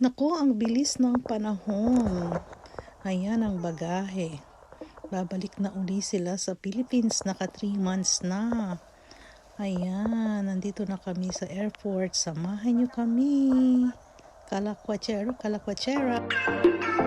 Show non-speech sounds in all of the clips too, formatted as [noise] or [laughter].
Naku, ang bilis ng panahon. Ayan ang bagahe. Babalik na uli sila sa Philippines. Naka 3 months na. Ayan, nandito na kami sa airport. Samahan nyo kami. Kalakwachero, kalakwachera. Ay,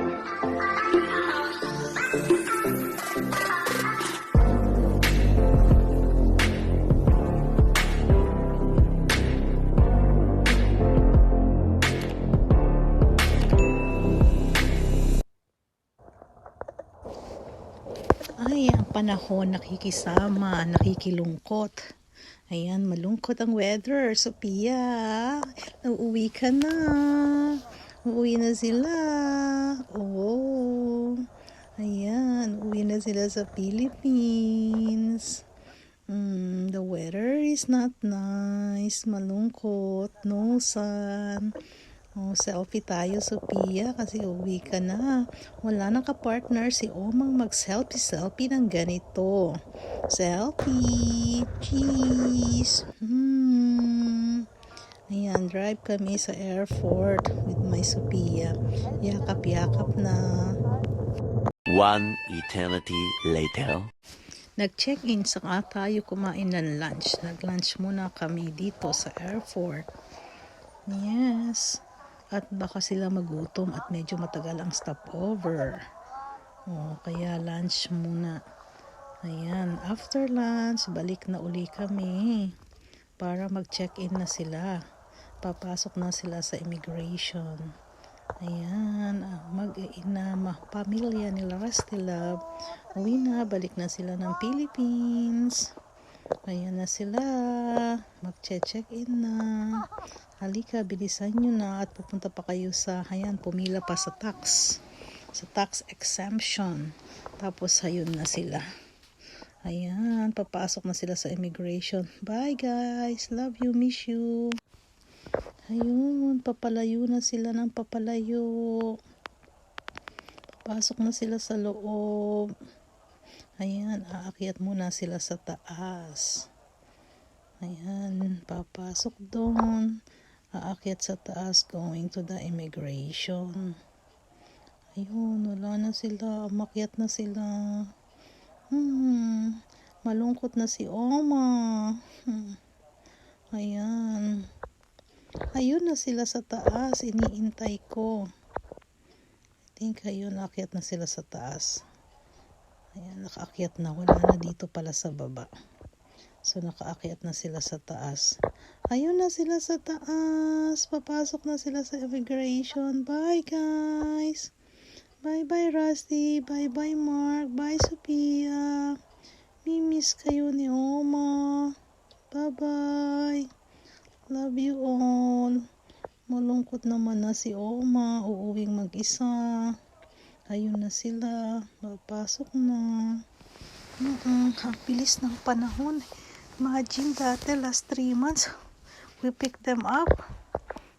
panahon nakikisama, nakikilungkot. Ayan, malungkot ang weather. Sophia, uuwi ka na. Uuwi na sila. Oo. Ayan, uuwi na sila sa Philippines. Mm, the weather is not nice. Malungkot. No sun. Oh, selfie tayo, Sophia, kasi uwi ka na. Wala nang ka-partner si Omang mag-selfie-selfie ng ganito. Selfie! Cheese! Hmm. Ayan, drive kami sa airport with my Sophia. Yakap-yakap na. One eternity later. Nag-check-in saka tayo kumain ng lunch. Nag-lunch muna kami dito sa airport. Yes. At baka sila magutom at medyo matagal ang stopover. Oh, kaya lunch muna. Ayan, after lunch, balik na uli kami para mag-check-in na sila. Papasok na sila sa immigration. Ayan, ah, mag-ina, ma- pamilya nila Rastilab. Uwi na, balik na sila ng Philippines. Ayan na sila. Mag-check-in na. Halika, bilisan nyo na at pupunta pa kayo sa, ayan, pumila pa sa tax. Sa tax exemption. Tapos, ayun na sila. Ayan, papasok na sila sa immigration. Bye guys. Love you, miss you. Ayun, papalayo na sila ng papalayo. Papasok na sila sa loob. Ayan, aakyat muna sila sa taas. Ayan, papasok doon. Aakyat sa taas going to the immigration. Ayun, wala na sila. Umakyat na sila. Hmm, malungkot na si Oma. Hmm. Ayan. Ayun na sila sa taas. Iniintay ko. I think ayun, naakyat na sila sa taas. Ayan, nakaakyat na. Wala na dito pala sa baba. So, nakaakyat na sila sa taas. Ayun na sila sa taas. Papasok na sila sa immigration. Bye, guys. Bye-bye, Rusty. Bye-bye, Mark. Bye, Sophia. Mimiss kayo ni Oma. Bye-bye. Love you all. Malungkot naman na si Oma. Uuwing mag-isa. Ayun na sila. Papasok na. Mm-mm, ang bilis ng panahon. Imagine dati last 3 months, we picked them up.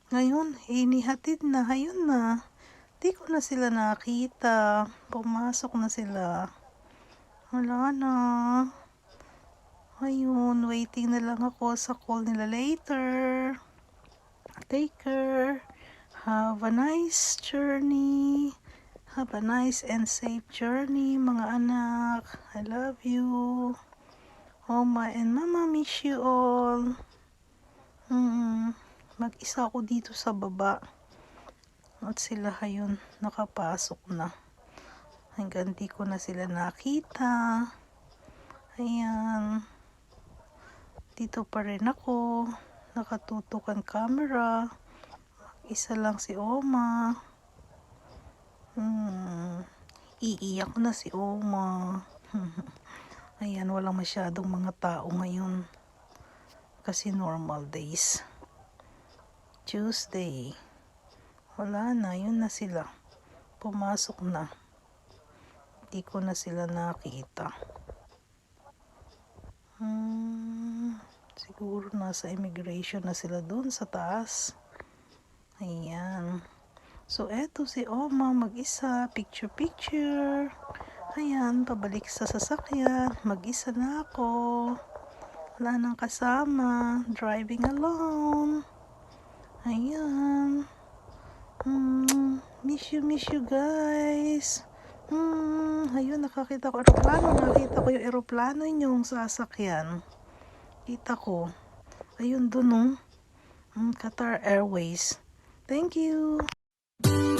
Ngayon, inihatid na. Ayun na. Di ko na sila nakita. Pumasok na sila. Wala na. Ayun, waiting na lang ako sa call nila later. Take care. Have a nice journey. Have a nice and safe journey, mga anak. I love you. Oma and Mama miss you all. Hmm, mag-isa ako dito sa baba. At sila ayun, nakapasok na. Hanggang di ko na sila nakita. Ayan. Dito pa rin ako. Nakatutok ang camera. Isa lang si Oma. Hmm. Iiyak na si Oma. [laughs] Ayan, walang masyadong mga tao ngayon. Kasi normal days. Tuesday. Wala na, yun na sila. Pumasok na. Hindi ko na sila nakita. Hmm, siguro nasa immigration na sila doon sa taas. Ayan. So, eto si Oma mag-isa, picture-picture. Ayan, pabalik sa sasakyan. Mag-isa na ako. Wala nang kasama. Driving alone. Ayan. Mm, miss you, miss you guys. Hmm, ayun, nakakita ko aeroplano. Nakita ko yung aeroplano yung sasakyan. Kita ko. Ayun dun, oh. Mm, Qatar Airways. Thank you.